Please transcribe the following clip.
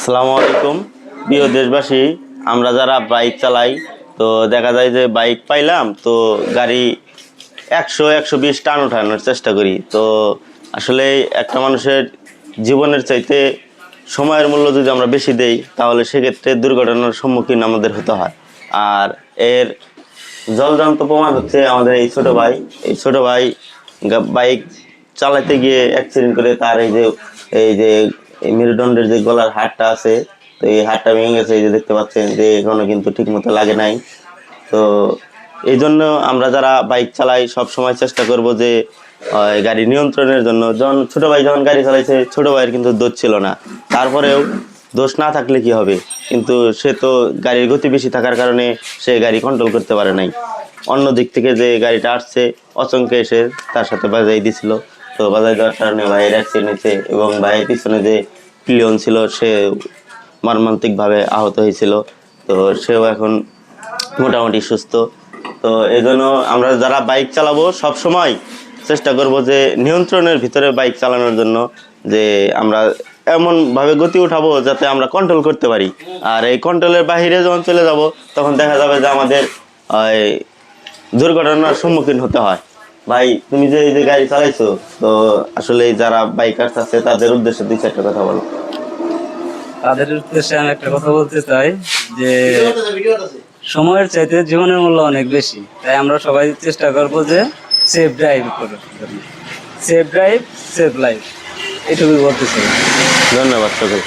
আসসালামু আলাইকুম। প্রিয় দেশবাসী, আমরা যারা বাইক চালাই, তো দেখা যায় যে বাইক পাইলাম, তো গাড়ি একশো একশো বিশ টান ওঠানোর চেষ্টা করি। তো আসলে একটা মানুষের জীবনের চাইতে সময়ের মূল্য যদি আমরা বেশি দেই, তাহলে সেক্ষেত্রে দুর্ঘটনার সম্মুখীন আমাদের হতে হয়। আর এর জলজান্ত প্রমাণ হচ্ছে আমাদের এই ছোট ভাই। এই ছোট ভাই বাইক চালাতে গিয়ে অ্যাক্সিডেন্ট করে তার এই যে এই যে এই মেরুদণ্ডের যে গলার হাড়টা আছে, তো এই হাড়টা ভেঙে গেছে, এই যে দেখতে পাচ্ছেন যে এখনও কিন্তু ঠিক মতো লাগে নাই। তো এই জন্য আমরা যারা বাইক চালাই, সব সময় চেষ্টা করব যে গাড়ি নিয়ন্ত্রণের জন্য। যখন ছোটো ভাই যখন গাড়ি চালাইছে, ছোটো ভাইয়ের কিন্তু দোষ ছিল না। তারপরেও দোষ না থাকলে কি হবে? কিন্তু সে তো গাড়ির গতি বেশি থাকার কারণে সে গাড়ি কন্ট্রোল করতে পারে নাই। অন্য দিক থেকে যে গাড়িটা আসছে, অচমকে এসে তার সাথে বাজাই দিছিল। তো বাজাই দেওয়ার কারণে ভাইয়ের অ্যাক্সিডেন্ট এবং ভাইয়ের পিছনে যে পিলিয়ন ছিল, সে মর্মান্তিকভাবে আহত হয়েছিল। তো সেও এখন মোটামুটি সুস্থ। তো এই জন্য আমরা যারা বাইক চালাবো, সব সময় চেষ্টা করব যে নিয়ন্ত্রণের ভিতরে বাইক চালানোর জন্য, যে আমরা এমন ভাবে গতি উঠাবো যাতে আমরা কন্ট্রোল করতে পারি। আর এই কন্ট্রোলের বাইরে যখন চলে যাব, তখন দেখা যাবে যে আমাদের দুর্ঘটনার সম্মুখীন হতে হয়। ভাই তুমি যে এই যে গাড়ি চালাইছো তো আসলে যারা বাইকার আছে তাদের উদ্দেশ্যে দুই চারটা কথা বলো। তাদের উদ্দেশ্যে আমি একটা কথা বলতে চাই যে সময়ের চাইতে জীবনের মূল্য অনেক বেশি। তাই আমরা সবাই চেষ্টা করব যে সেফ ড্রাইভ করার জন্য। সেফ ড্রাইভ সেফ লাইফ এটুকুই বলতে চাই। ধন্যবাদ সকল